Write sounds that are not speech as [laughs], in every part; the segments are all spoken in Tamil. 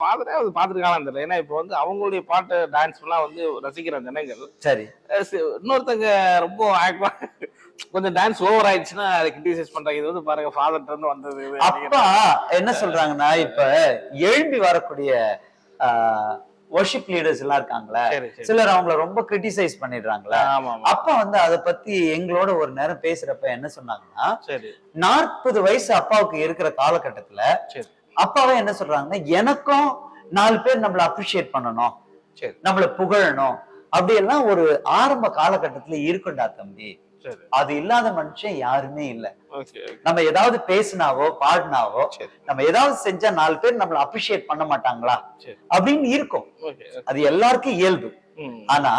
ஃபாதரே அது பார்த்துருக்கானு தெரியல ஏன்னா இப்போ வந்து அவங்களுடைய பாட்டு டான்ஸ் எல்லாம் வந்து ரசிக்கிற ஜனங்கள். சரி. இன்னொருத்தங்க ரொம்ப ஆக்டிவா கொஞ்சம் டான்ஸ் ஓவர் ஆயிடுச்சுன்னா அதை கிரிட்டிசைஸ் பண்றாங்க. இது வந்து பாருங்க ஃபாதர்ட்ட இருந்து வந்தது அப்பா என்ன சொல்றாங்கன்னா இப்ப எழும்பி வரக்கூடிய ஒர்ஷிப் லீடர்ஸ் எல்லாம் இருக்காங்களே சிலர் அவங்கள ரொம்ப கிரிட்டிசைஸ் பண்ணிடுறாங்களே. அப்பா வந்து அத பத்தி எங்களோட ஒரு நேரம் பேசுறப்ப என்ன சொன்னாங்கன்னா சரி. நாற்பது வயசு அப்பாவுக்கு இருக்கிற காலகட்டத்துல அப்பாவே என்ன சொல்றாங்கன்னா எனக்கும் நாலு பேர் நம்மள அப்ரிஷியேட் பண்ணணும். சரி. நம்மள புகழணும். அப்படி எல்லாம் ஒரு ஆரம்ப காலகட்டத்துல இருக்குண்டா தம்பி. அது இல்லாத மனுஷன் யாருமே இல்ல. நம்ம ஏதாவது பேசினாவோ பாடினாவோ நம்ம ஏதாவது செஞ்சா நாலு பேர் நம்மள அப்ரிஷியேட் பண்ண மாட்டாங்களா? அப்படின்னு இருக்கும். அது எல்லாருக்கும் இயல்பு. ஆனா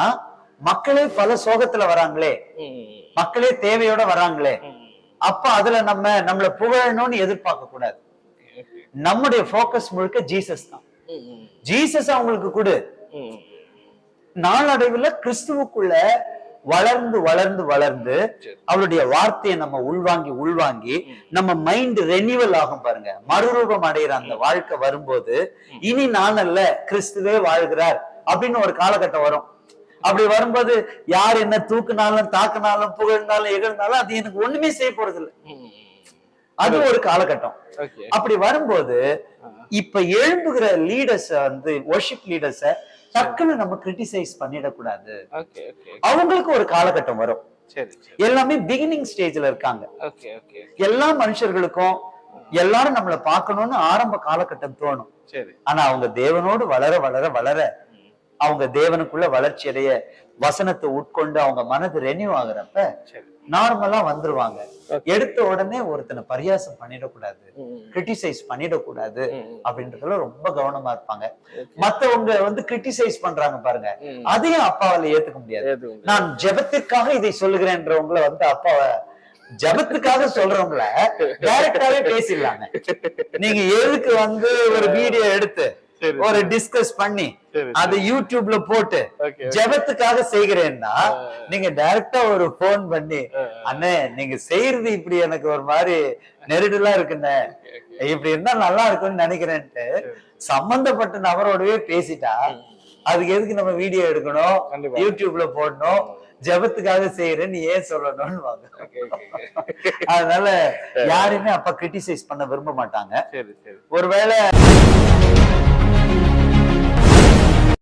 மக்களே பல சோகத்துல வராங்களே. மக்களே தேவையோட வராங்களே. அப்ப அதுல நம்ம நம்மள புகழணும்னு எதிர்பார்க்க கூடாது நம்முடைய ஃபோக்கஸ் முழுக்க ஜீசஸ் தான். ஜீசஸ் அவங்களுக்கு கொடு. நாளடைவில் நாளடைவுல கிறிஸ்துவுக்குள்ள வளர்ந்து வளர்ந்து வளர்ந்து அவருடைய வார்த்தையை நம்ம உள்வாங்கி உள்வாங்கி நம்ம மைண்ட் ரெனியூவல் ஆகும் பாருங்க. மறுரூபம் அடைகிற அந்த வாழ்க்கை வரும்போது இனி நான் அல்ல கிறிஸ்துவே வாழ்கிறார் அப்படின்னு ஒரு காலகட்டம் வரும். அப்படி வரும்போது யார் என்ன தூக்குனாலும் தாக்குனாலும் புகழ்ந்தாலும் எகழ்ந்தாலும் அது எனக்கு ஒண்ணுமே செய்ய போறது இல்லை அது ஒரு காலகட்டம். அப்படி வரும்போது இப்ப எழும்புகிற லீடர்ஸ் வந்து ஒர்ஷிப் லீடர்ஸ டக்குன்னு நம்ம கிரிட்டிசைஸ் பண்ணிடக்கூடாது. அவங்களுக்கு ஒரு காலகட்டம் வரும். எல்லாமே பிகினிங் ஸ்டேஜ்ல இருக்காங்க. எல்லா மனுஷர்களுக்கும் எல்லாரும் நம்மள பார்க்கணும்னு ஆரம்ப காலகட்டம் தோணும். ஆனா அவங்க தேவனோடு வளர வளர வளர அவங்க தேவனுக்குள்ள வளர்ச்சி அடைய வசனத்தை உட்கொண்டு அவங்க மனது ரெனியூ ஆகுறப்ப நார்மலா வந்துருவாங்க. எடுத்த உடனே ஒருத்தனை பரியாசம் பண்ணிடக்கூடாது. கிரிட்டிசைஸ் பண்ணிடக்கூடாது அப்படின்றதுல ரொம்ப கவனமா இருப்பாங்க. மத்தவங்க வந்து கிரிட்டிசைஸ் பண்றாங்க பாருங்க. அதையும் அப்பாவால ஏத்துக்க முடியாது. நான் ஜெபத்திற்காக இதை சொல்லுகிறேன்றவங்கள வந்து அப்பாவ ஜெபத்துக்காக சொல்றவங்கள டைரக்டாவே [laughs] பேசிடலாங்க. நீங்க எதுக்கு வந்து ஒரு வீடியோ எடுத்து ஒரு டிஸ்கஸ் பண்ணி அதை யூடியூப்ல போட்டு ஜெபத்துக்காக செய்கிறேன்னா நீங்க டைரக்டா ஒரு போன் பண்ணி. அண்ணே நீங்க செய்யறது இப்படி எனக்கு ஒரு மாதிரி நெருடலா இருக்குண்ணே. இப்படி இருந்தா நல்லா இருக்கும்னு நினைக்கிறேன்ட்டு சம்பந்தப்பட்ட நபரோடவே பேசிட்டா அதுக்கு எதுக்கு நம்ம வீடியோ எடுக்கணும். யூடியூப்ல போடணும் ஜெபத்துக்காக செய்யறேன்னு ஏன் சொல்லணும்னு வாங்க. அதனால யாருமே அப்ப கிரிட்டிசைஸ் பண்ண விரும்ப மாட்டாங்க. ஒருவேளை